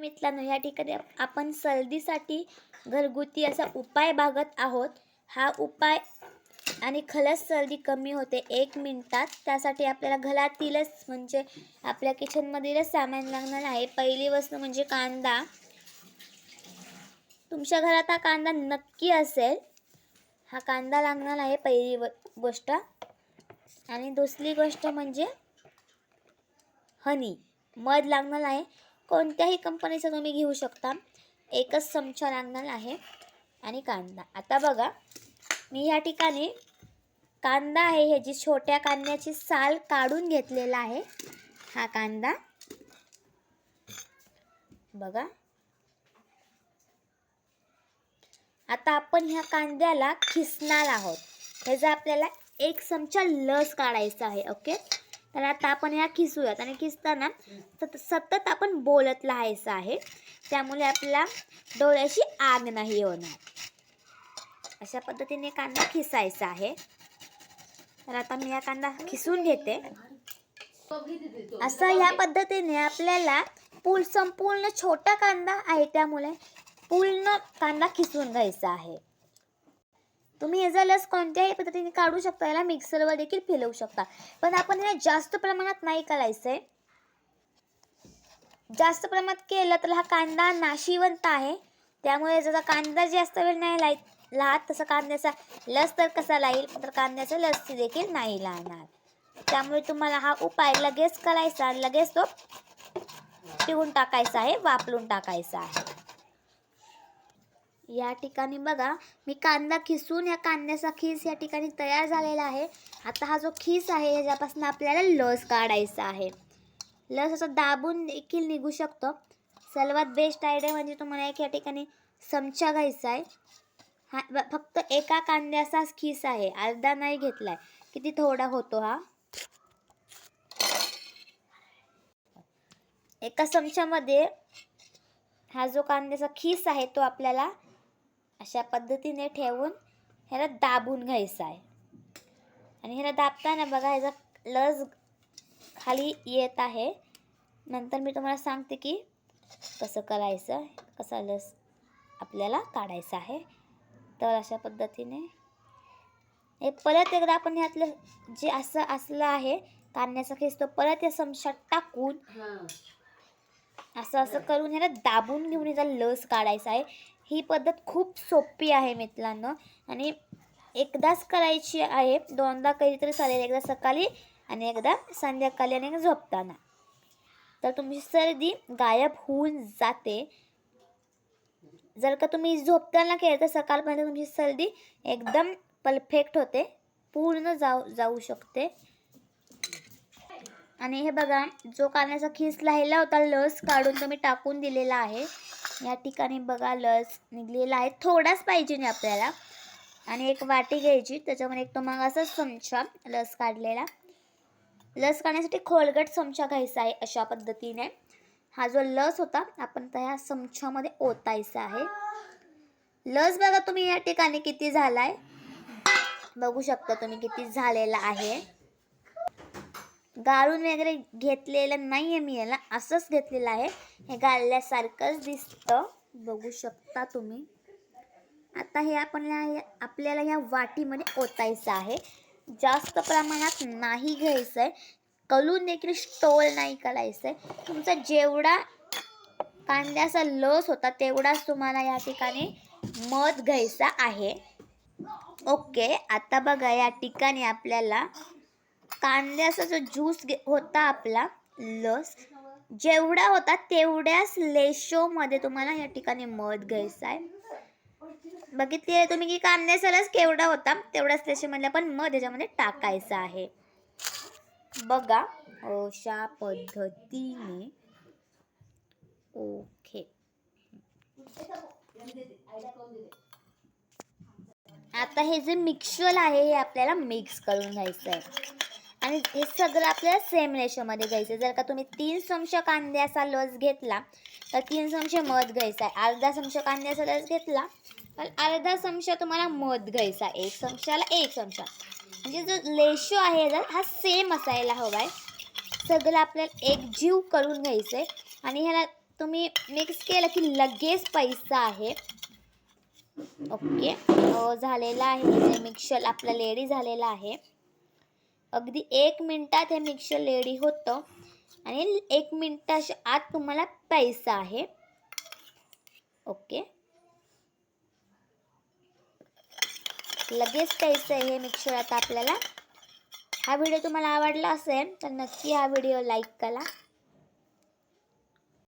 मित्रांनो या ठिकाणी आपण सर्दीसाठी घरगुती असा उपाय बघत आहोत. हा उपाय आणि खलस सर्दी कमी होते एक मिनिटात. त्यासाठी आपल्याला घरातीलच म्हणजे आपल्या किचनमधीलच सामान लागणार आहे. पहिली वस्तू म्हणजे कांदा. तुमच्या घरात हा कांदा नक्की असेल हा कांदा लागणार आहे पहिली गोष्ट. आणि दुसरी गोष्ट म्हणजे हनी. मध लागणार आहे. कोणत्याही कंपनीचं तुम्ही घेऊ शकता. एकच चमचा लागणार आहे आणि कांदा. आता बघा मी या ठिकाणी कांदा आहे ह्याची छोट्या कांद्याची साल काढून घेतलेला आहे. हा कांदा. बघा. आता आपण ह्या कांद्याला खिसणार आहोत. ह्याचा आपल्याला एक चमचा लस काढायचा आहे ओके? तर आता आपण या खिसूयात आणि खिसताना सत सतत आपण बोलत राहायचं आहे. त्यामुळे आपल्या डोळ्याशी आग नाही होणार अशा पद्धतीने कांदा खिसायचा आहे. तर आता मी हा कांदा खिसून घेते. असं ह्या पद्धतीने आपल्याला पूल संपूर्ण छोटा कांदा आहे. त्यामुळे पूर्ण कांदा खिसून घ्यायचा आहे. तुम्ही याचा लस कोणत्याही पद्धतीने काढू शकता याला मिक्सरवर देखील फिरवू शकता. पण आपण हे जास्त प्रमाणात नाही करायचं आहे जास्त प्रमाणात केलं तर हा कांदा नाशिवंत आहे. त्यामुळे जसा कांदा जास्त वेळ नाही लाय लाहत तसा कांद्याचा लस तर कसा लाईल? तर कांद्याचा लस देखील नाही लाहणार त्यामुळे तुम्हाला हा उपाय लगेच करायचा आणि लगेच तो पिऊन टाकायचा आहे वापरून टाकायचा आहे. या ठिकाणी बघा मी कांदा खिसून या कांद्याचा खीस या ठिकाणी तयार झालेला आहे. आता हा जो खीस आहे ह्याच्यापासून आपल्याला लस काढायचा आहे. लस असं दाबून देखील निघू शकतो. सर्वात बेस्ट आयडिया म्हणजे तुम्हाला एक या ठिकाणी चमचा घ्यायचा आहे. हा फक्त एका कांद्याचाच खीस आहे. अर्धा नाही घेतला आहे किती थोडा होतो हा? एका चमच्यामध्ये हा जो कांद्याचा खीस आहे तो आपल्याला अशा पद्धतीने ठेवून ह्याला दाबून घ्यायचं आहे. आणि ह्याला दाबताना बघा ह्याचा लस खाली येत आहे. नंतर मी तुम्हाला सांगते की कसं करायचं कसा लस आपल्याला काढायचा आहे. तर अशा पद्धतीने हे परत एकदा आपण ह्यातलं जे असं असलं आहे कांद्याचा खीस तो परत या चमच्यात टाकून असं असं करून ह्याला दाबून घेऊन याचा लस काढायचा आहे. ही पद्धत खूप सोपी आहे मित्रांनो. आणि एकदाच करायची आहे. दोनदा कधी तरी चालेल. एकदा सकाळी आणि एकदा संध्याकाळी आणि झोपताना. तर तुमची सर्दी गायब होऊन जाते. जर का तुम्ही झोपताना केलं तर सकाळपर्यंत तुमची सर्दी एकदम परफेक्ट होते. पूर्ण जाऊ जाऊ शकते. आणि हे बघा जो कानाचा खीस राहिला होता लस काढून तुम्ही टाकून दिलेला आहे. या ठिकाणी बघा लस निघलेला आहे. थोडाच पाहिजे नाही आपल्याला. आणि एक वाटी घ्यायची त्याच्यामध्ये एक तो मग असा चमचा लस काढलेला. लस काढण्यासाठी खोलगट चमचा घ्यायचा आहे अशा पद्धतीने. हा जो लस होता आपण त्या ह्या चमच्यामध्ये ओतायचा आहे. लस बघा तुम्ही या ठिकाणी किती झाला आहे बघू शकता तुम्ही किती झालेला आहे. गाळून वगैरे घेतलेलं नाही आहे मी याला. असंच घेतलेलं आहे. हे गाळल्यासारखंच दिसतं. बघू शकता तुम्ही. आता हे आपण आपल्याला ह्या वाटीमध्ये ओतायचं आहे. जास्त प्रमाणात नाही घ्यायचं आहे कलून देखील स्टोल नाही करायचं आहे तुमचा जेवढा कांद्याचा लस होता तेवढाच तुम्हाला या ठिकाणी मध घ्यायचा आहे. ओके आता बघा या ठिकाणी आपल्याला कांद्याचा जो ज्यूस घे होता आपला लस जेवढा होता तेवढ्याच लेशोमध्ये तुम्हाला या ठिकाणी मध घ्यायचा आहे. बघितली आहे तुम्ही की कांद्याचा लस केवढा होता तेवढ्याच लेशोमधल्या पण मध याच्यामध्ये टाकायचं आहे. बघा अशा पद्धतीने. ओके. आता हे जे मिक्सचर आहे हे आपल्याला मिक्स करून घ्यायचं आहे. आणि हे सगळं आपल्याला सेम रेशोमध्ये घ्यायचं. जर का तुम्ही तीन चमचा कांद्याचा लस घेतला तर तीन चमचे मध घ्यायचा आहे. अर्धा चमचा कांद्याचा लस घेतला तर अर्धा चमचा तुम्हाला मध घ्यायचा एक चमच्याला एक चमचा म्हणजे जो लेशो आहे जर हा सेम असायला हवा आहे. सगळं आपल्याला एक जीव करून घ्यायचं आहे आणि ह्याला तुम्ही मिक्स केलं की लगेच पैसा आहे. ओके झालेला आहे. म्हणजे मिक्सर आपलं लेडी झालेला आहे. अगदी एक मिनटात हे मिक्सर लेडी होतं. आणि एक मिनटाच्या आत तुम्हाला पैसा आहे. ओके. लगेच पैसे हे मिक्सर आता आपल्याला. हा व्हिडिओ तुम्हाला आवडला असेल तर नक्की हा व्हिडिओ लाईक करा.